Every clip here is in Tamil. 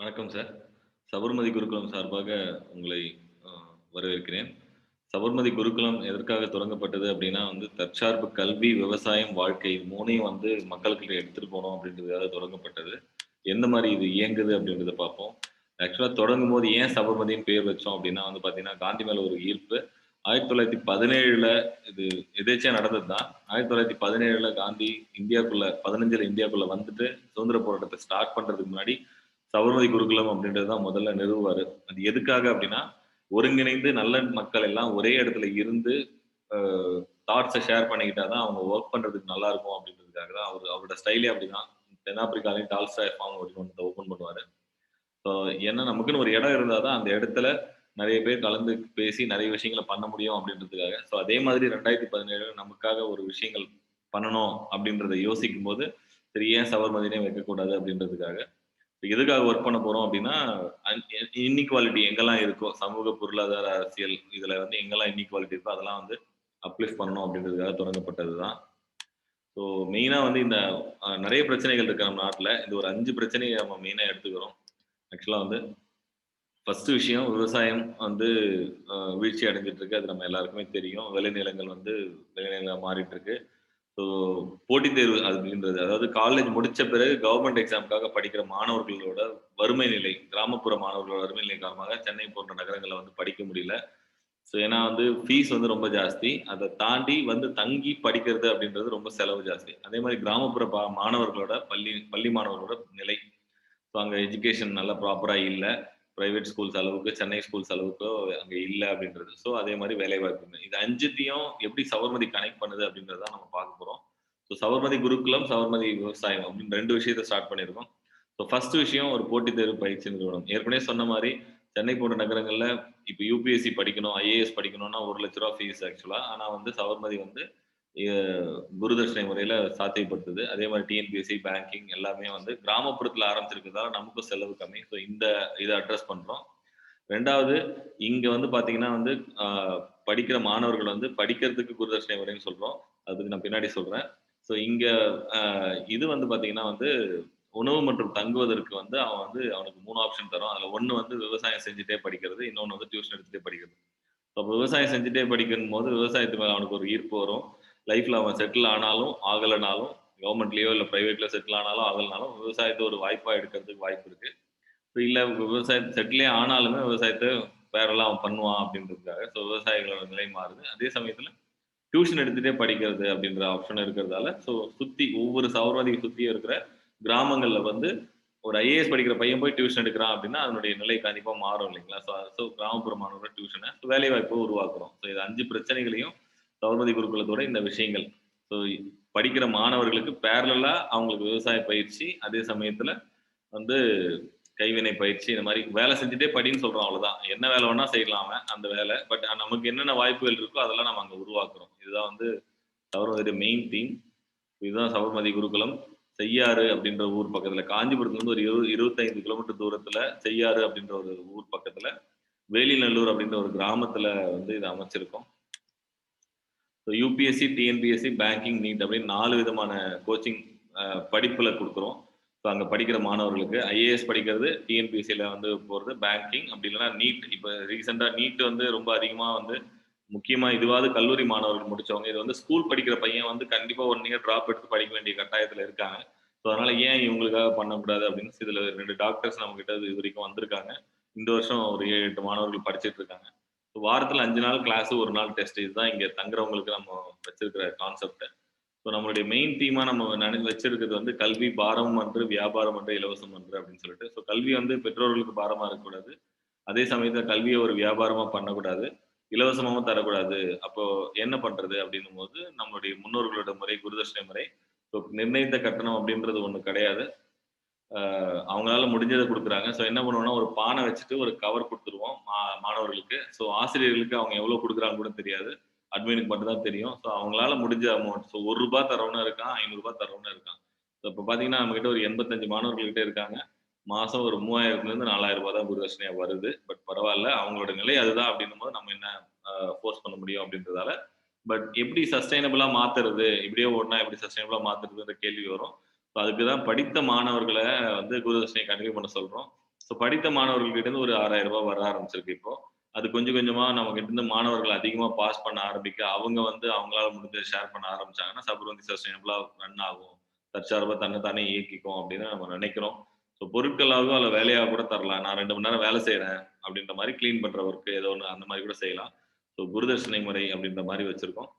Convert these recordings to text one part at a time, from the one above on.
வணக்கம் சார். சபர்மதி குருகுலம் சார்பாக உங்களை வரவேற்கிறேன். சபர்மதி குருகுலம் எதற்காக தொடங்கப்பட்டது அப்படின்னா வந்து, தற்சார்பு கல்வி, விவசாயம், வாழ்க்கை 3யும் வந்து மக்களுக்கிட்ட எடுத்துட்டு போகணும் அப்படின்றதுக்காக தொடங்கப்பட்டது. எந்த மாதிரி இது இயங்குது அப்படின்றத பார்ப்போம். ஆக்சுவலா தொடங்கும்போது ஏன் சபர்மதின்னு பேர் வச்சோம் அப்படின்னா வந்து பார்த்தீங்கன்னா, காந்தி மேல ஒரு ஈர்ப்பு. 1917ல இது எதேச்சியாக நடந்தது தான். 1917ல காந்தி இந்தியாக்குள்ள 15ல இந்தியாக்குள்ள வந்துட்டு சுதந்திர போராட்டத்தை ஸ்டார்ட் பண்றதுக்கு முன்னாடி, சபர்மதி குருகுலம் அப்படின்றது தான் முதல்ல நிறுவுவாரு. அது எதுக்காக அப்படின்னா ஒருங்கிணைந்து நல்ல மக்கள் எல்லாம் ஒரே இடத்துல இருந்து தாட்ஸை ஷேர் பண்ணிக்கிட்டா தான் அவங்க ஒர்க் பண்றதுக்கு நல்லா இருக்கும் அப்படின்றதுக்காக தான் அவர் அவரோட ஸ்டைலே அப்படிதான் தென்னாப்பிரிக்காலையும் டால்ஸா ஃபார்ம் ஒன்று ஓப்பன் பண்ணுவாரு. ஸோ ஏன்னா நமக்குன்னு ஒரு இடம் இருந்தால் தான் அந்த இடத்துல நிறைய பேர் கலந்து பேசி நிறைய விஷயங்கள பண்ண முடியும் அப்படின்றதுக்காக ஸோ அதே மாதிரி 2017ல நமக்காக ஒரு விஷயங்கள் பண்ணணும் அப்டின்றத யோசிக்கும்போது, சரி ஏன் சபர்மதினே வைக்கக்கூடாது அப்படின்றதுக்காக எதுக்காக ஒர்க் பண்ண போறோம் அப்படின்னா இன்இக்வாலிட்டி எங்கெல்லாம் இருக்கோ, சமூக, பொருளாதார, அரசியல் இதுல வந்து எங்கெல்லாம் இன்இக்வாலிட்டி இருக்கோ அதெல்லாம் வந்து அப்லிஃப்ட் பண்ணணும் அப்படிங்கிறதுக்காக தொடங்கப்பட்டது தான். ஸோ மெயினாக வந்து இந்த நிறைய பிரச்சனைகள் இருக்கு நம்ம நாட்டில் இந்த ஒரு அஞ்சு பிரச்சனையை நம்ம மெயினாக எடுத்துக்கிறோம். ஆக்சுவலாக வந்து ஃபர்ஸ்ட் விஷயம் விவசாயம் வந்து வீழ்ச்சி அடைஞ்சிட்டு இருக்கு. அது நம்ம எல்லாருக்குமே தெரியும். விளைநிலங்கள் வந்து விளைநிலங்களாக மாறிட்டு இருக்கு. ஸோ போட்டித் தேர்வு அப்படின்றது அதாவது காலேஜ் முடிச்ச பிறகு கவர்மெண்ட் எக்ஸாம்க்காக படிக்கிற மாணவர்களோட வறுமை நிலை, கிராமப்புற மாணவர்களோட வறுமை நிலை காரணமாக சென்னை போன்ற நகரங்களில் வந்து படிக்க முடியல. ஸோ ஏன்னா வந்து ஃபீஸ் வந்து ரொம்ப ஜாஸ்தி. அதை தாண்டி வந்து தங்கி படிக்கிறது அப்படின்றது ரொம்ப செலவு ஜாஸ்தி. அதே மாதிரி கிராமப்புற பா மாணவர்களோட பள்ளி பள்ளி மாணவர்களோட நிலை. ஸோ அங்கே எஜுகேஷன் நல்லா ப்ராப்பராக இல்லை பிரைவேட் ஸ்கூல்ஸ் அளவுக்கு, சென்னை ஸ்கூல்ஸ் அளவுக்கு அங்கே இல்லை அப்படின்றது ஸோ அதே மாதிரி வேலைவாய்ப்பின்மை. இது அஞ்சுத்தையும் எப்படி சவர்மதி கனெக்ட் பண்ணுது அப்படின்றத நம்ம பார்க்க போகிறோம் ஸோ சவர்மதி குருக்குலம் சவர்மதி விவசாயம் அப்படின்னு ரெண்டு விஷயத்த ஸ்டார்ட் பண்ணியிருக்கோம். ஸோ ஃபர்ஸ்ட் விஷயம் ஒரு போட்டித் தேர்வு பயிற்சி நிறுவனம். ஏற்கனவே சொன்ன மாதிரி சென்னை போன்ற நகரங்களில் இப்போ யூபிஎஸ்சி படிக்கணும், ஐஏஎஸ் படிக்கணும்னா ஒரு லட்ச ரூபா ஃபீஸ் ஆக்சுவலாக ஆனால் வந்து சவர்மதி வந்து குருதர்ஷனை முறையில் முறையில சாத்தியப்படுத்துது. அதே மாதிரி டிஎன்பிஎஸ்சி, பேங்கிங் எல்லாமே வந்து கிராமப்புறத்துல ஆரம்பிச்சிருக்கிறதால நமக்கும் செலவு கம்மி. ஸோ இந்த இதை அட்ரஸ் பண்றோம். ரெண்டாவது இங்க வந்து பார்த்தீங்கன்னா வந்து படிக்கிற மாணவர்கள் வந்து படிக்கிறதுக்கு குருதர்ஷனை முறைன்னு சொல்றோம். அதுக்கு நான் பின்னாடி சொல்றேன். ஸோ இங்க இது வந்து பார்த்தீங்கன்னா வந்து உணவு மற்றும் தங்குவதற்கு வந்து அவன் வந்து அவனுக்கு மூணு ஆப்ஷன் தரும் அதுல 1 வந்து விவசாயம் செஞ்சுட்டே படிக்கிறது. இன்னொன்னு வந்து டியூஷன் எடுத்துட்டே படிக்கிறது. அப்போ விவசாயம் செஞ்சுட்டே படிக்கும்போது விவசாயத்து மேல அவனுக்கு ஒரு ஈர்ப்பு வரும். லைஃப்ல அவன் செட்டில் ஆனாலும், ஆகலைனாலும் கவர்ன்மெண்ட்லயோ இல்லை பிரைவேட்ல செட்டில் ஆனாலும், ஆகலைனாலும் விவசாயத்தை ஒரு வாய்ப்பா எடுக்கிறதுக்கு வாய்ப்பு இருக்கு. இல்லை விவசாயத்தை செட்டிலே ஆனாலுமே விவசாயத்தை வேறெல்லாம் அவன் பண்ணுவான் அப்படின்றதுக்காக ஸோ விவசாயிகளோட நிலை மாறுது. அதே சமயத்துல டியூஷன் எடுத்துகிட்டே படிக்கிறது அப்படின்ற ஆப்ஷன் இருக்கிறதால, ஸோ சுற்றி ஒவ்வொரு சௌரவாதிக்கு சுற்றியும் இருக்கிற கிராமங்களில் வந்து ஒரு ஐஏஎஸ் படிக்கிற பையன் போய் டியூஷன் எடுக்கிறான் அப்படின்னா அதனுடைய நிலை கண்டிப்பாக மாறும் இல்லைங்களா? ஸோ ஸோ கிராமப்புற மாணவர்கள் வேலை வேலைவாய்ப்ப உருவாக்குறோம். ஸோ இது அஞ்சு பிரச்சனைகளையும் சபர்மதி குருகுலத்தோட இந்த விஷயங்கள். ஸோ படிக்கிற மாணவர்களுக்கு பேரலா அவங்களுக்கு விவசாய பயிற்சி, அதே சமயத்துல வந்து கைவினை பயிற்சி இந்த மாதிரி வேலை செஞ்சுட்டே படின்னு சொல்றோம் அவ்வளவுதான். என்ன வேலை வேணா செய்யலாம் அந்த வேலை பட் நமக்கு என்னென்ன வாய்ப்புகள் இருக்கோ அதெல்லாம் நம்ம அங்க உருவாக்குறோம். இதுதான் வந்து சபர்மதியோட மெயின் தீம். இதுதான் சபர்மதி குருகுலம். செய்யாறு அப்படின்ற ஊர் பக்கத்துல காஞ்சிபுரத்துலருந்து ஒரு 20, 25 கிலோமீட்டர் தூரத்துல செய்யாறு அப்படின்ற ஒரு ஊர் பக்கத்துல வேலிநல்லூர் அப்படின்ற ஒரு கிராமத்துல வந்து இதை அமைச்சிருக்கோம். So UPSC TNPSC, banking, NEET அப்படின்னு நாலு விதமான கோச்சிங் படிப்பில் கொடுக்குறோம் ஸோ அங்கே படிக்கிற மாணவர்களுக்கு ஐஏஎஸ் படிக்கிறது, டிஎன்பிஎஸ்சியில் வந்து போகிறது பேங்கிங் அப்படி இல்லைன்னா நீட். இப்போ ரீசெண்டாக நீட் வந்து ரொம்ப அதிகமாக வந்து முக்கியமாக இதுவாவது கல்லூரி மாணவர்கள் முடித்தவங்க இது வந்து ஸ்கூல் படிக்கிற பையன் வந்து கண்டிப்பாக ஒன் இயர் ட்ராப் எடுத்து படிக்க வேண்டிய கட்டாயத்தில் இருக்காங்க. ஸோ அதனால் ஏன் இவங்களுக்காக பண்ணக்கூடாது அப்படின்னு இதில் ரெண்டு டாக்டர்ஸ் நம்மக்கிட்ட இது வரைக்கும் வந்திருக்காங்க. இந்த வருஷம் ஒரு 7, 8 மாணவர்கள் படிச்சுட்டு இருக்காங்க. வாரத்துல அஞ்சு நாள் கிளாஸ், ஒரு நாள் டெஸ்ட். இதுதான் இங்க தங்குறவங்களுக்கு நம்ம வச்சிருக்கிற கான்செப்ட். ஸோ நம்மளுடைய மெயின் தீமா நம்ம நினைச்சு வச்சிருக்கிறது வந்து கல்வி பாரம் அன்று, வியாபாரம் அன்று, இலவசம் அன்று அப்படின்னு சொல்லிட்டு. ஸோ கல்வி வந்து பெற்றோர்களுக்கு பாரமா இருக்கக்கூடாது. அதே சமயத்துல கல்வியை ஒரு வியாபாரமா பண்ணக்கூடாது. இலவசமாகவும் தரக்கூடாது. அப்போ என்ன பண்றது அப்டின்னும்போது நம்மளுடைய முன்னோர்களோட முறை குருதட்சணை முறை. ஸோ நிர்ணயித்த கட்டணம் அப்படின்றது ஒண்ணு கிடையாது. அவங்களால முடிஞ்சதை கொடுக்குறாங்க ஸோ என்ன பண்ணுவோம்னா ஒரு பானை வச்சுட்டு ஒரு கவர் கொடுத்துருவோம் மா மாணவர்களுக்கு. ஸோ ஆசிரியர்களுக்கு அவங்க எவ்வளோ கொடுக்குறாங்க கூட தெரியாது. அட்மினுக்கு மட்டும் தான் தெரியும். ஸோ அவங்களால முடிஞ்ச அமௌண்ட். ஸோ ரூ. 1 தர்றவனும் இருக்கான், ஐநூறுரூபா தரவுன்னு இருக்கான். ஸோ இப்போ பார்த்தீங்கன்னா நம்மகிட்ட ஒரு எண்பத்தஞ்சு மாணவர்கள்கிட்ட இருக்காங்க. மாதம் ஒரு மூவாயிரத்துலேருந்து 3000லேருந்து ரூ. 4000 தான் குருதட்சணையா வருது. பட் பரவாயில்ல அவங்களோட நிலை அதுதான் அப்படின்னும் போது நம்ம என்ன ஃபோர்ஸ் பண்ண முடியும் அப்படின்றதால பட் எப்படி சஸ்டைனபிளாக மாற்றுறது இப்படியே ஓடனா எப்படி சஸ்டைனபிளாக மாத்துறதுன்ற கேள்வி வரும். ஸோ அதுக்கு தான் படித்த மாணவர்களை வந்து குருதர்ஷனை கன்டின்யூ பண்ண சொல்கிறோம் ஸோ படித்த மாணவர்கள்கிட்ட இருந்து ஒரு ஆறாயிரம் ரூபாய் வர ஆரம்பிச்சிருக்கு இப்போ. அது கொஞ்சம் கொஞ்சமாக நம்ம கிட்ட இருந்து மாணவர்கள் அதிகமாக பாஸ் பண்ண ஆரம்பிக்க அவங்க வந்து அவங்களால முடிஞ்ச ஷேர் பண்ண ஆரம்பிச்சாங்கன்னா சபர்வந்தி சஸ்டைனபிளாக ரன் ஆகும். தற்சார்பாக தன்னை தானே இயக்கிக்கும் அப்படின்னு நம்ம நினைக்கிறோம். ஸோ பொருட்களாகவும் அதில் வேலையாக கூட தரலாம். நான் ரெண்டு மணி நேரம் வேலை செய்கிறேன் அப்படின்ற மாதிரி க்ளீன் பண்ணுற ஒர்க்கு ஏதோ ஒன்று அந்த மாதிரி கூட செய்யலாம். ஸோ குருதர்ஷனை முறை அப்படின்ற மாதிரி வச்சுருக்கோம்.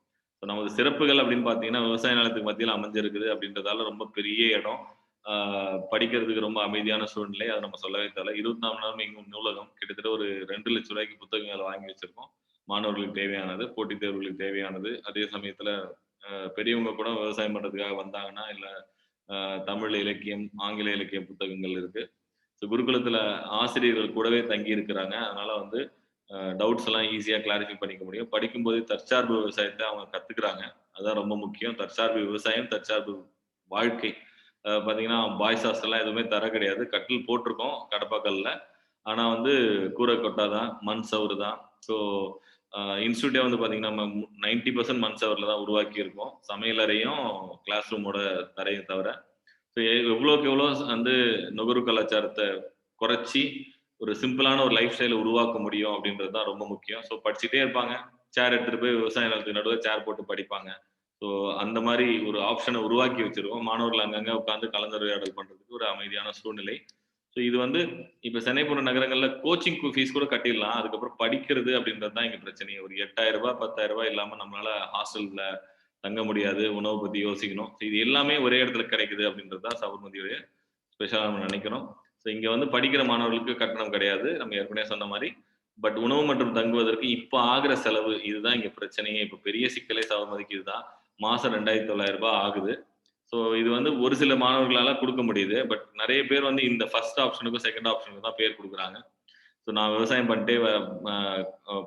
ஸோ நமது சிறப்புகள் அப்படின்னு பார்த்தீங்கன்னா விவசாய நிலத்துக்கு மத்தியில் அமைஞ்சிருக்குது அப்படின்றதால ரொம்ப பெரிய இடம். படிக்கிறதுக்கு ரொம்ப அமைதியான சூழ்நிலை. அதை நம்ம சொல்லவே தேவை இருபத்தி நாலு நேரம் இங்கும் நூலகம் கிட்டத்தட்ட ஒரு ரெண்டு லட்சம் ரூபாய்க்கு புத்தகங்களை வாங்கி வச்சிருக்கோம். மாணவர்களுக்கு தேவையானது போட்டித் தேர்வுகளுக்கு தேவையானது. அதே சமயத்துல பெரியவங்க கூட விவசாயம் பண்றதுக்காக வந்தாங்கன்னா இல்ல தமிழ் இலக்கியம் ஆங்கில இலக்கிய புத்தகங்கள் இருக்கு. ஸோ குருகுலத்துல ஆசிரியர்கள் கூடவே தங்கி இருக்கிறாங்க அதனால வந்து டவுட்ஸ் எல்லாம் ஈஸியாக கிளாரிஃபை பண்ணிக்க முடியும். படிக்கும்போது தற்சார்பு விவசாயத்தை அவங்க கற்றுக்குறாங்க அதுதான் ரொம்ப முக்கியம். தற்சார்பு விவசாயம் தற்சார்பு வாழ்க்கை. பார்த்தீங்கன்னா பாய்ஸ் ஹாஸ்டல்லாம் எதுவுமே தர கிடையாது. கட்டில் போட்டிருக்கோம் கடப்பாக்கல்ல. ஆனால் வந்து கூரை கொட்டா தான் மண் சவுறு தான். ஸோ இன்ஸ்டியூட்டே வந்து பார்த்தீங்கன்னா நம்ம நைன்டி பர்சன்ட் மண் சவரில் தான் உருவாக்கி இருக்கோம் சமையலறையும் கிளாஸ் ரூமோட தரையும் தவிர. ஸோ எவ்வளோக்கு எவ்வளோ வந்து நுகர்வு கலாச்சாரத்தை குறைச்சி ஒரு சிம்பிளான ஒரு லைஃப் ஸ்டைலை உருவாக்க முடியும் அப்படின்றது தான் ரொம்ப முக்கியம். ஸோ படிச்சுட்டே இருப்பாங்க. சேர் எடுத்துகிட்டு போய் விவசாய நிலத்துக்கு நடுவில் சேர் போட்டு படிப்பாங்க. ஸோ அந்த மாதிரி ஒரு ஆப்ஷனை உருவாக்கி வச்சிருக்கோம் மாணவர்கள் அங்கங்கே உட்காந்து கலந்துரையாடல் பண்ணுறதுக்கு ஒரு அமைதியான சூழ்நிலை. ஸோ இது வந்து இப்போ சென்னை போன்ற நகரங்களில் கோச்சிங் ஃபீஸ் கூட கட்டிடலாம். அதுக்கப்புறம் படிக்கிறது அப்படின்றது தான் எங்கள் பிரச்சனையே. ஒரு எட்டாயிரம் ரூபாய் பத்தாயிரம் ரூபாய் இல்லாம நம்மளால தங்க முடியாது. உணவு பற்றி யோசிக்கணும். இது எல்லாமே ஒரே இடத்துல கிடைக்குது அப்படின்றது தான் சபர்மதியுடைய ஸ்பெஷலாக நம்ம நினைக்கிறோம். ஸோ இங்கே வந்து படிக்கிற மாணவர்களுக்கு கட்டணம் கிடையாது. நம்ம ஏற்கனவே சொன்ன மாதிரி. பட் உணவு மற்றும் தங்குவதற்கு இப்போ ஆகிற செலவு இதுதான் இங்கே பிரச்சனையே. இப்போ பெரிய சிக்கலே சவமதிக்கு இதுதான் மாதம் ரெண்டாயிரத்தி தொள்ளாயிரம் ரூபாய் ஆகுது. ஸோ இது வந்து ஒரு சில மாணவர்களால் கொடுக்க முடியுது. பட் நிறைய பேர் வந்து இந்த ஃபர்ஸ்ட் ஆப்ஷனுக்கும் செகண்ட் ஆப்ஷனுக்கும் தான் பேர் கொடுக்குறாங்க. ஸோ நான் விவசாயம் பண்ணிட்டே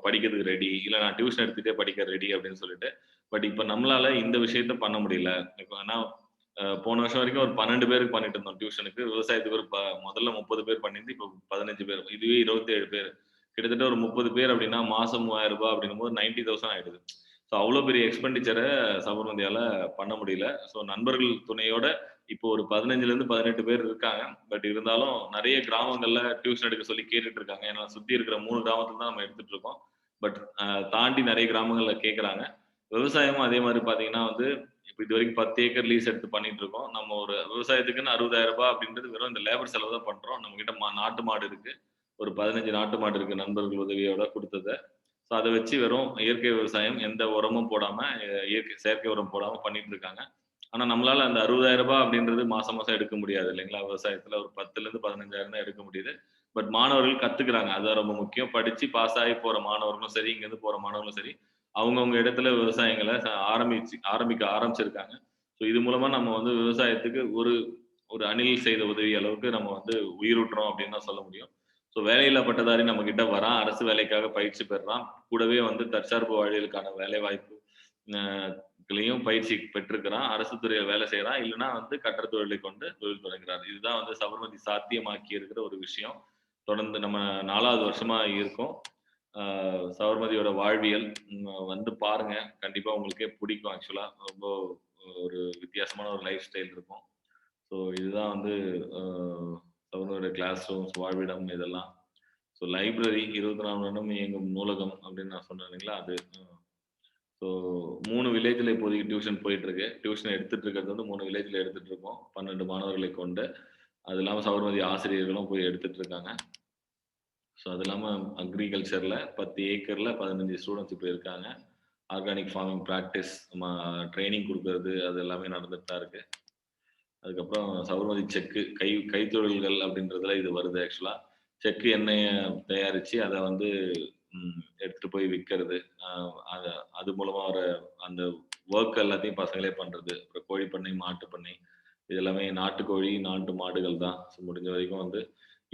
படிக்கிறதுக்கு ரெடி இல்லை நான் டியூஷன் எடுத்துகிட்டே படிக்க ரெடி அப்படின்னு சொல்லிட்டு. பட் இப்போ நம்மளால இந்த விஷயத்த பண்ண முடியல. இப்போ ஆனால் போன வருஷம் வரைக்கும் ஒரு பன்னெண்டு பேருக்கு பண்ணிட்டு இருந்தோம் டியூஷனுக்கு. விவசாயத்துக்கு ஒரு முதல்ல முப்பது பேர் பண்ணிட்டு இப்போ பதினஞ்சு பேர். இதுவே இருபத்தி ஏழு பேர். கிட்டத்தட்ட ஒரு முப்பது பேர் அப்படின்னா மாசம் மூவாயிரம் ரூபாய் அப்படின்னும் போது நைன்டி தௌசண்ட் ஆயிடுது. ஸோ அவ்வளோ பெரிய எக்ஸ்பெண்டிச்சரை சபர்மதியால பண்ண முடியல. ஸோ நண்பர்கள் துணையோட இப்போ ஒரு பதினஞ்சுல இருந்து பதினெட்டு பேர் இருக்காங்க. பட் இருந்தாலும் நிறைய கிராமங்கள்ல டியூஷன் எடுக்க சொல்லி கேட்டுட்டு இருக்காங்க. ஏன்னா சுத்தி இருக்கிற மூணு கிராமத்துல தான் நம்ம எடுத்துட்டு இருக்கோம். பட் தாண்டி நிறைய கிராமங்கள்ல கேட்கறாங்க விவசாயமும் அதே மாதிரி பார்த்தீங்கன்னா வந்து இப்போ இது வரைக்கும் பத்து ஏக்கர் லீஸ் எடுத்து பண்ணிட்டு இருக்கோம். நம்ம ஒரு விவசாயத்துக்குன்னு அறுபதாயிரம் ரூபாய் அப்படின்றது வெறும் இந்த லேபர் செலவு தான் பண்றோம். நம்ம கிட்ட மா நாட்டு மாடு இருக்கு. ஒரு பதினஞ்சு நாட்டு மாடு இருக்கு நண்பர்கள் உதவியோட கொடுத்ததை. ஸோ அதை வச்சு வெறும் இயற்கை விவசாயம் எந்த உரமும் போடாம இயற்கை செயற்கை உரம் போடாம பண்ணிட்டு இருக்காங்க. ஆனா நம்மளால அந்த அறுபதாயிரம் ரூபாய் அப்படின்றது மாசம் மாசம் எடுக்க முடியாது இல்லைங்களா? விவசாயத்துல ஒரு பத்துல இருந்து பதினஞ்சாயிரம் தான் எடுக்க முடியுது. பட் மாணவர்கள் கத்துக்கிறாங்க. அதுதான் ரொம்ப முக்கியம். படிச்சு பாஸ் ஆகி போற மாணவர்களும் சரி இங்கேருந்து போற மாணவர்களும் சரி அவங்கவுங்க இடத்துல விவசாயங்களை ஆரம்பிச்சு ஆரம்பிக்க ஆரம்பிச்சிருக்காங்க. ஸோ இது மூலமா நம்ம வந்து விவசாயத்துக்கு ஒரு ஒரு அணில் செய்த உதவி அளவுக்கு நம்ம வந்து உயிரூட்டுறோம் அப்படின்னு தான் சொல்ல முடியும். ஸோ வேலையில்லா பட்டதாரி நம்ம கிட்ட வரான் அரசு வேலைக்காக பயிற்சி பெறான் கூடவே வந்து தற்சார்பு வாழ்வியலுக்கான வேலை வாய்ப்புகளையும் பயிற்சி பெற்றிருக்கிறான். அரசு துறையில் வேலை செய்யறான் இல்லைன்னா வந்து கட்டட தொழிலை கொண்டு தொழில் தொடங்குறார். இதுதான் வந்து சபர்மதி சாத்தியமாக்கி இருக்கிற ஒரு விஷயம். தொடர்ந்து நம்ம நாலாவது வருஷமா இருக்கோம். சவர்மதியோட வாழ்வியல் வந்து பாருங்க. கண்டிப்பா உங்களுக்கே பிடிக்கும் ஆக்சுவலா ரொம்ப ஒரு வித்தியாசமான ஒரு லைஃப் ஸ்டைல் இருக்கும். ஸோ இதுதான் வந்து சவர்மதியோட கிளாஸ் ரூம்ஸ் வாழ்விடம் இதெல்லாம். ஸோ லைப்ரரி இருபத்தி நாலு மணி நேரம் இயங்கும் நூலகம் அப்படின்னு நான் சொன்னேன் இல்லைங்களா? அது ஸோ மூணு வில்லேஜில் இப்போதைக்கு டியூஷன் போயிட்டு இருக்கு டியூஷன் எடுத்துட்டு இருக்கிறது வந்து மூணு வில்லேஜில் எடுத்துட்டு இருக்கோம். பன்னெண்டு மாணவர்களை கொண்டு. அது இல்லாமல் சவர்மதி ஆசிரியர்களும் போய் எடுத்துட்டு இருக்காங்க. ஸோ அது இல்லாமல் அக்ரிகல்ச்சரில் பத்து ஏக்கரில் பதினஞ்சு ஸ்டூடெண்ட்ஸ் இப்போ இருக்காங்க. ஆர்கானிக் ஃபார்மிங் ப்ராக்டிஸ் ட்ரைனிங் கொடுக்கறது அது எல்லாமே நடந்துட்டு தான் இருக்குது அதுக்கப்புறம் சபர்மதி செக்கு கை கைத்தொழில்கள் அப்படின்றதுல இது வருது ஆக்சுவலாக செக்கு எண்ணெயை தயாரித்து அதை வந்து எடுத்துகிட்டு போய் விற்கிறது அது அது மூலமாக வர அந்த ஒர்க் எல்லாத்தையும் பசங்களே பண்ணுறது அப்புறம் கோழி பண்ணை மாட்டு பண்ணை இது எல்லாமே நாட்டுக்கோழி நாட்டு மாடுகள் தான். ஸோ முடிஞ்ச வரைக்கும் வந்து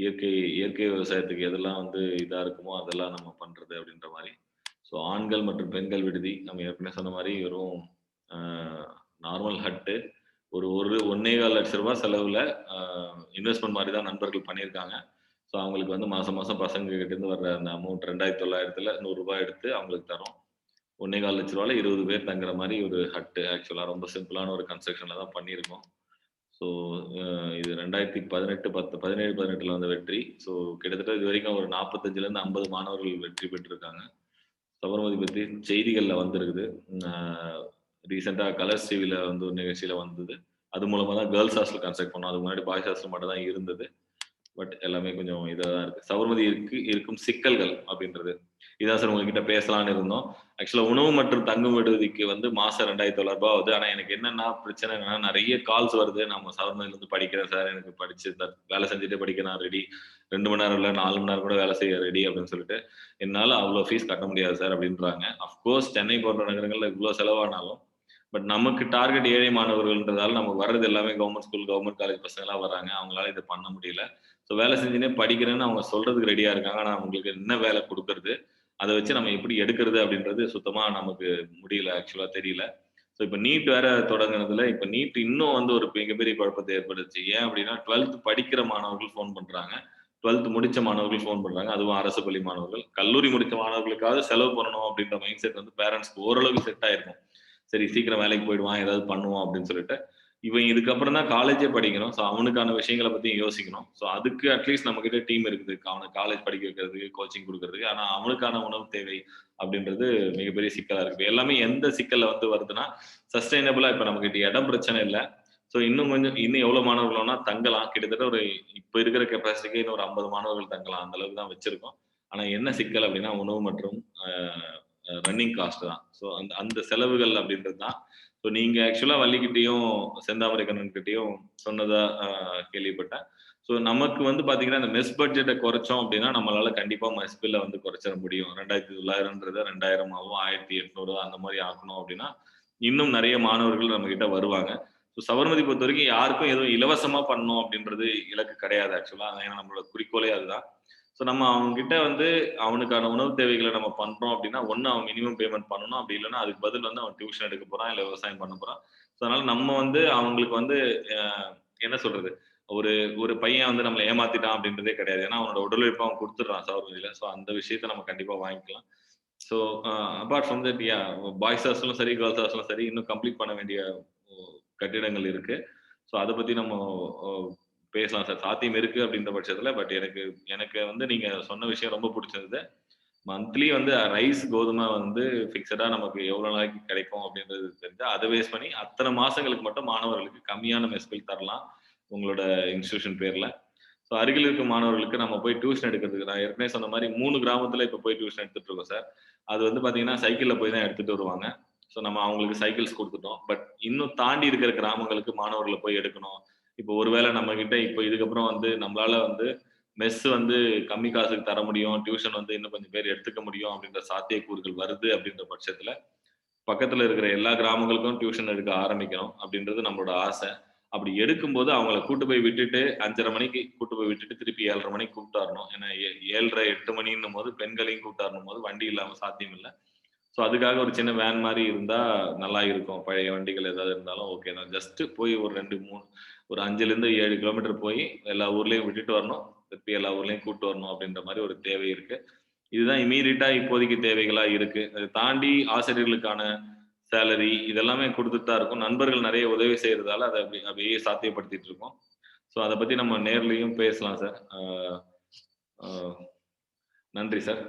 இயற்கை இயற்கை விவசாயத்துக்கு எதெல்லாம் வந்து இதா இருக்குமோ அதெல்லாம் நம்ம பண்றது அப்படின்ற மாதிரி. ஸோ ஆண்கள் மற்றும் பெண்கள் விடுதி நம்ம ஏற்கனவே சொன்ன மாதிரி வெறும் நார்மல் ஹட்டு ஒரு ஒரு ஒன்னே கால் லட்ச ரூபாய் செலவுல இன்வெஸ்ட்மெண்ட் மாதிரி தான் நண்பர்கள் பண்ணியிருக்காங்க. ஸோ அவங்களுக்கு வந்து மாசம் மாசம் பசங்க கிட்ட இருந்து வர்ற அந்த அமௌண்ட் ரெண்டாயிரத்தி தொள்ளாயிரத்துல நூறுரூபாய் எடுத்து அவங்களுக்கு தரோம். ஒன்னே கால் லட்ச ரூபாயில இருபது பேர் தங்குற மாதிரி ஒரு ஹட்டு ஆக்சுவலாக ரொம்ப சிம்பிளான ஒரு கன்ஸ்ட்ரக்ஷன்ல தான் பண்ணியிருக்கோம். ஸோ uh, இது ரெண்டாயிரத்தி பதினெட்டு பத்து பதினேழு பதினெட்டில் வந்த வெற்றி. ஸோ கிட்டத்தட்ட இது வரைக்கும் ஒரு 45லேருந்து 50 மாணவர்கள் வெற்றி பெற்றிருக்காங்க. சபர்மதி பற்றி செய்திகளில் வந்திருக்குது. ரீசெண்டாக கலர்ஸ் டிவியில் வந்து ஒரு நிகழ்ச்சியில் வந்தது. அது மூலமாக தான் கேர்ள்ஸ் ஹாஸ்டல் கன்ஸ்ட்ரக்ட் பண்ணோம். அதுக்கு முன்னாடி பாய்ஸ் ஹாஸ்டல் மட்டும் தான் இருந்தது. பட் எல்லாமே கொஞ்சம் இதாக தான் இருக்கு. இருக்கும் சிக்கல்கள் அப்படின்றது. இதான் சார் உங்ககிட்ட பேசலான்னு இருந்தோம். ஆக்சுவலாக உணவு மற்றும் தங்கும் விடுதிக்கு வந்து மாசம் ரூ. 2,900 ஆகுது. ஆனால் எனக்கு என்னன்னா பிரச்சனை என்னன்னா, நிறைய கால்ஸ் வருது. நம்ம சபர்மதியிலருந்து படிக்கிறேன் சார். எனக்கு படிச்சு வேலை செஞ்சுட்டு படிக்க நான் ரெடி. ரெண்டு மணி நேரம் இல்லை நாலு மணி நேரம் கூட வேலை செய்ய ரெடி அப்படின்னு சொல்லிட்டு, என்னால் அவ்வளோ ஃபீஸ் கட்ட முடியாது சார் அப்படின்றாங்க. அஃப்கோர்ஸ் சென்னை போன்ற நகரங்களில் இவ்வளோ செலவானாலும், பட் நமக்கு டார்கெட் ஏழை மாணவர்கள்ன்றதால நமக்கு வர்றது எல்லாமே கவர்மெண்ட் ஸ்கூல், கவர்மெண்ட் காலேஜ் பசங்களா வராங்க அவங்களால இதை பண்ண முடியல. ஸோ வேலை செஞ்சுன்னே படிக்கிறேன்னு அவங்க சொல்றதுக்கு ரெடியா இருக்காங்க. ஆனால் அவங்களுக்கு என்ன வேலை கொடுக்கறது அதை வச்சு நம்ம எப்படி எடுக்கிறது அப்படின்றது சுத்தமா நமக்கு முடியல. ஆக்சுவலா தெரியல. ஸோ இப்போ நீட் வேற தொடங்குனதுல, இப்போ நீட் இன்னும் வந்து ஒரு மிகப்பெரிய குழப்பத்தை ஏற்படுத்துச்சு. ஏன் அப்படின்னா 12த் படிக்கிற மாணவர்கள் ஃபோன் பண்றாங்க. 12த் முடிச்ச மாணவர்கள் ஃபோன் பண்றாங்க. அதுவும் அரசு பள்ளி மாணவர்கள். கல்லூரி முடிச்ச மாணவர்களுக்காவது செலவு பண்ணணும் அப்படின்ற மைண்ட் செட் வந்து பேரண்ட்ஸ்க்கு ஓரளவுக்கு செட் ஆயிருக்கும். சரி சீக்கிரம் வேலைக்கு போயிடுவான், ஏதாவது பண்ணுவோம் அப்படின்னு சொல்லிட்டு. இவன் இதுக்கப்புறம் தான் காலேஜே படிக்கணும். ஸோ அவனுக்கான விஷயங்களை பத்தியும் யோசிக்கணும். ஸோ அதுக்கு அட்லீஸ்ட் நம்மக்கிட்ட டீம் இருக்குது. அவனை காலேஜ் படிக்க வைக்கிறதுக்கு, கோச்சிங் கொடுக்கறதுக்கு ஆனால் அவனுக்கான உணவு தேவை அப்படின்றது மிகப்பெரிய சிக்கலா இருக்கு. எல்லாமே எந்த சிக்கல்ல வந்து வருதுன்னா, சஸ்டைனபிளாக இப்ப நம்மக்கிட்ட இடம் பிரச்சனை இல்லை ஸோ இன்னும் கொஞ்சம் இன்னும் எவ்வளோ மாணவர்கள் தங்கலாம். கிட்டத்தட்ட ஒரு இப்ப இருக்கிற கெப்பாசிட்டிக்கு இன்னும் ஒரு 50 மாணவர்கள் தங்கலாம். அந்த அளவுக்கு தான் வச்சிருக்கோம். ஆனா என்ன சிக்கல் அப்படின்னா, உணவு மற்றும் ரன்னிங் காஸ்ட் தான். ஸோ அந்த அந்த செலவுகள் அப்படின்றது தான். ஸோ நீங்க ஆக்சுவலா வள்ளிக்கிட்டையும் செந்தாமரை கண்ணன்கிட்டயும் சொன்னதா கேள்விப்பட்டேன். ஸோ நமக்கு வந்து பார்த்தீங்கன்னா, இந்த மெஸ் பட்ஜெட்டை குறைச்சோம் அப்படின்னா, நம்மளால கண்டிப்பா மெஸ் பில்ல வந்து குறைச்சிட முடியும். 2,900ன்றத 2000ஆவோ, 1,800 அந்த மாதிரி ஆக்கணும் அப்படின்னா, இன்னும் நிறைய மாணவர்கள் நம்மக்கிட்ட வருவாங்க. ஸோ சபர்மதி பொறுத்தவரைக்கும் யாருக்கும் எதுவும் இலவசமா பண்ணணும் அப்படின்றது இலக்கு கிடையாது ஆக்சுவலா. ஏன்னா நம்மளோட குறிக்கோளே அதுதான். ஸோ நம்ம அவங்ககிட்ட வந்து அவனுக்கான உணவு தேவைகளை நம்ம பண்றோம் அப்படின்னா, ஒன்று அவன் மினிமம் பேமெண்ட் பண்ணணும். அப்படி இல்லைன்னா அதுக்கு பதில் வந்து அவன் டியூஷன் எடுக்க போறான், இல்லை விவசாயம் பண்ண போறான். ஸோ அதனால நம்ம வந்து அவங்களுக்கு வந்து என்ன சொல்றது? ஒரு ஒரு பையன் வந்து நம்மளை ஏமாத்திட்டான் அப்படின்றதே கிடையாது. ஏன்னா அவனோட உடல் உழைப்ப அவன் குடுத்துடுறான் சபர்மதியில. ஸோ அந்த விஷயத்த நம்ம கண்டிப்பா வாங்கிக்கலாம். So apart from that yeah boys ஹாஸ்டலும் சரி, கேர்ள்ஸ் ஹாஸ்டலும் சரி, இன்னும் கம்ப்ளீட் பண்ண வேண்டிய கட்டிடங்கள் இருக்கு. ஸோ அதை பத்தி நம்ம பேசலாம் சார். சாத்தியம் இருக்கு அப்படின்ற பட்சத்துல. பட் எனக்கு எனக்கு வந்து நீங்க சொன்ன விஷயம் ரொம்ப பிடிச்சது மந்த்லி வந்து ரைஸ், கோதுமை வந்து ஃபிக்ஸடா நமக்கு எவ்வளோ நாளைக்கு கிடைக்கும் அப்படின்றது தெரிஞ்சு அதை வேஸ்ட் பண்ணி அத்தனை மாசங்களுக்கு மட்டும் மாணவர்களுக்கு கம்மியான மெஸ் பில் தரலாம். உங்களோட இன்ஸ்டியூஷன் பேர்ல. ஸோ அருகில் இருக்க மாணவர்களுக்கு நம்ம போய் டியூஷன் எடுக்கிறதுக்கு நான் ஏற்கனவே சொன்ன மாதிரி மூணு கிராமத்துல இப்ப போய் டியூஷன் எடுத்துட்டு இருக்கோம் சார். அது வந்து பாத்தீங்கன்னா சைக்கிள்ல போய் தான் எடுத்துட்டு வருவாங்க. ஸோ நம்ம அவங்களுக்கு சைக்கிள்ஸ் கொடுத்துட்டோம் பட் இன்னும் தாண்டி இருக்கிற கிராமங்களுக்கு மாணவர்களை போய் எடுக்கணும். இப்போ ஒருவேளை நம்ம கிட்ட இப்போ இதுக்கப்புறம் வந்து நம்மளால வந்து மெஸ் வந்து கம்மி காசுக்கு தர முடியும். டியூஷன் வந்து இன்னும் கொஞ்சம் பேர் எடுத்துக்க முடியும் அப்படின்ற சாத்தியக்கூறுகள் வருது அப்படின்ற பட்சத்துல, பக்கத்துல இருக்கிற எல்லா கிராமங்களுக்கும் டியூஷன் எடுக்க ஆரம்பிக்கணும் அப்படின்றது நம்மளோட ஆசை. அப்படி எடுக்கும்போது அவங்கள கூட்டு போய் விட்டுட்டு 5:30 மணிக்கு கூட்டு போய் விட்டுட்டு திருப்பி ஏழரை மணிக்கு கூப்பிட்டு வரணும். ஏன்னா ஏழரை எட்டு மணின்னும் போது பெண்களையும் கூப்பிட்டு வரணும் போது வண்டி இல்லாம சாத்தியம் இல்லை ஸோ அதுக்காக ஒரு சின்ன வேன் மாதிரி இருந்தால் நல்லா இருக்கும். பழைய வண்டிகள் ஏதாவது இருந்தாலும் ஓகே தான். ஜஸ்ட்டு போய் ஒரு 2, 3 ஒரு 5லேருந்து 7 கிலோமீட்டர் போய் எல்லா ஊர்லேயும் விட்டுட்டு வரணும். திருப்பி எல்லா ஊர்லேயும் கூட்டு வரணும் அப்படின்ற மாதிரி ஒரு தேவை இருக்குது இதுதான் இமீடியட்டாக இப்போதைக்கு தேவைகளாக இருக்குது அதை தாண்டி ஆசிரியர்களுக்கான சேலரி இதெல்லாமே கொடுத்துட்டு தான் இருக்கும் நண்பர்கள் நிறைய உதவி செய்கிறதால அதை அப்படி அப்படியே சாத்தியப்படுத்திட்டு இருக்கோம். ஸோ அதை பற்றி நம்ம நேர்லையும் பேசலாம் சார். நன்றி சார்.